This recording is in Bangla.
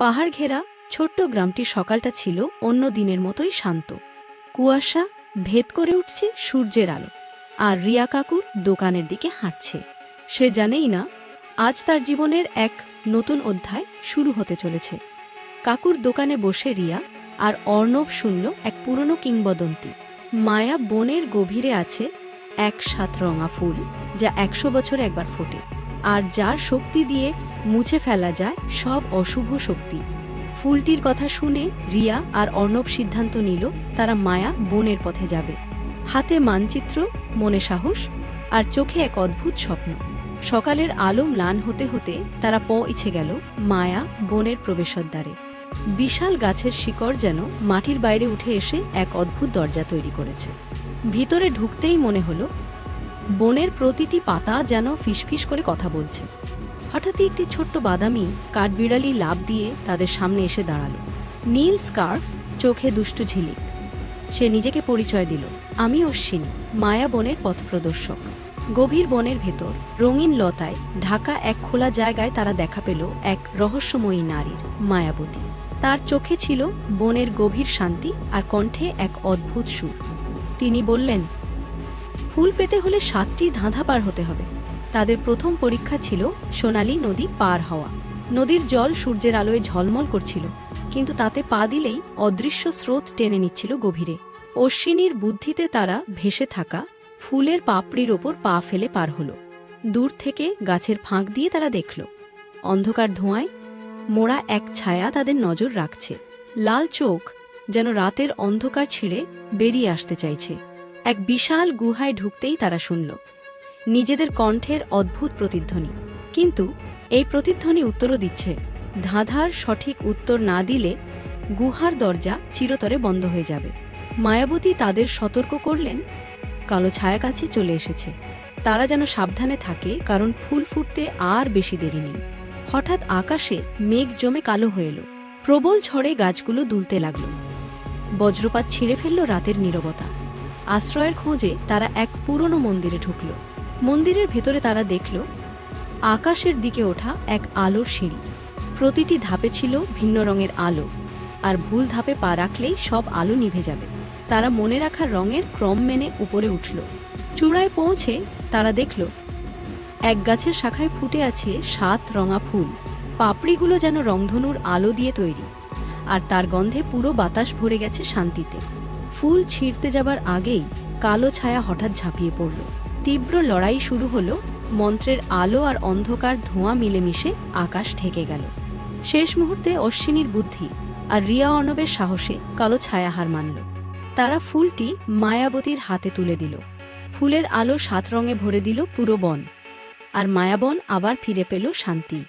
পাহাড় ঘেরা ছোট্ট গ্রামটির সকালটা ছিল অন্য দিনের মতোই শান্ত। কুয়াশা ভেদ করে উঠছে সূর্যের আলো, আর রিয়া কাকুর দোকানের দিকে হাঁটছে। সে জানেই না, আজ তার জীবনের এক নতুন অধ্যায় শুরু হতে চলেছে। কাকুর দোকানে বসে রিয়া আর অর্ণব শুনল এক পুরনো কিংবদন্তি। মায়া বনের গভীরে আছে এক সাতরঙা ফুল, যা একশো বছরে একবার ফোটে। আর যার শক্তি দিয়ে মুছে ফেলা যায় সব অশুভ শক্তি। ফুলটির কথা শুনে রিয়া আর অর্ণব সিদ্ধান্ত নিল, তারা মায়া বনের পথে যাবে। হাতে মানচিত্র, মনে সাহস আর চোখে এক অদ্ভুত স্বপ্ন। সকালের আলো ম্লান হতে হতে তারা প পৌঁছে গেল মায়া বনের প্রবেশদ্বারে। বিশাল গাছের শিকড় যেন মাটির বাইরে উঠে এসে এক অদ্ভুত দরজা তৈরি করেছে। ভিতরে ঢুকতেই মনে হলো বনের প্রতিটি পাতা যেন ফিসফিস করে কথা বলছে। হঠাৎই একটি ছোট্ট বাদামি কাঠবিড়ালি লাভ দিয়ে তাদের সামনে এসে দাঁড়াল। নীল স্কার্ফ, চোখে দুষ্টু ঝিলিক। সে নিজেকে পরিচয় দিল। আমি অশ্বিনী, মায়া বনের পথপ্রদর্শক গভীর বনের ভেতর, রঙিন লতায়, ঢাকা এক খোলা জায়গায় তারা দেখা পেল এক রহস্যময়ী নারীর মায়াবতী। তার চোখে ছিল বনের গভীর শান্তি আর কণ্ঠে এক অদ্ভুত সুর। তিনি বললেন ফুল পেতে হলে সাতটি ধাঁধা পার হতে হবে। তাদের প্রথম পরীক্ষা ছিল সোনালী নদী পার হওয়া। নদীর জল সূর্যের আলোয় ঝলমল করছিল, কিন্তু তাতে পা দিলেই অদৃশ্য স্রোত টেনে নিচ্ছিল গভীরে। অশ্বিনীর বুদ্ধিতে তারা ভেসে থাকা ফুলের পাপড়ির ওপর পা ফেলে পার হল। দূর থেকে গাছের ফাঁক দিয়ে তারা দেখল। অন্ধকার ধোঁয়ায় মোড়া এক ছায়া তাদের নজর রাখছে। লাল চোখ যেন রাতের অন্ধকার ছিঁড়ে বেরিয়ে আসতে চাইছে। এক বিশাল গুহায় ঢুকতেই তারা শুনল। নিজেদের কণ্ঠের অদ্ভুত প্রতিধ্বনি। কিন্তু এই প্রতিধ্বনি উত্তরও দিচ্ছে, ধাঁধার সঠিক উত্তর না দিলে গুহার দরজা চিরতরে বন্ধ হয়ে যাবে। মায়াবতী তাদের সতর্ক করলেন, কালো ছায়া কাছে চলে এসেছে। তারা যেন সাবধানে থাকে, কারণ ফুল ফুটতে আর বেশি দেরি নেই। হঠাৎ আকাশে মেঘ জমে কালো হয়ে এলো। প্রবল ঝড়ে গাছগুলো দুলতে লাগল। বজ্রপাত ছিঁড়ে ফেলল রাতের নীরবতা। আশ্রয়ের খোঁজে তারা এক পুরনো মন্দিরে ঢুকল। মন্দিরের ভেতরে তারা দেখল, আকাশের দিকে ওঠা এক আলোর সিঁড়ি। প্রতিটি ধাপে ছিল ভিন্ন রঙের আলো, আর ভুল ধাপে পা রাখলেই সব আলো নিভে যাবে। তারা মনে রাখা রঙের ক্রম মেনে উপরে উঠল। চূড়ায় পৌঁছে তারা দেখল, এক গাছের শাখায় ফুটে আছে সাত রঙা ফুল। পাপড়িগুলো যেন রংধনুর আলো দিয়ে তৈরি, আর তার গন্ধে পুরো বাতাস ভরে গেছে শান্তিতে। ফুল ছিঁড়তে যাবার আগেই কালো ছায়া হঠাৎ ঝাঁপিয়ে পড়ল। তীব্র লড়াই শুরু হলো, মন্ত্রের আলো আর অন্ধকার ধোঁয়া মিলেমিশে আকাশ ঢেকে গেল। শেষ মুহূর্তে অশ্বিনীর বুদ্ধি আর রিয়া অর্ণবের সাহসে কালো ছায়া হার মানল। তারা ফুলটি মায়াবতীর হাতে তুলে দিল। ফুলের আলো সাত রঙে ভরে দিল পুরো বন। আর মায়াবন আবার ফিরে পেল শান্তি।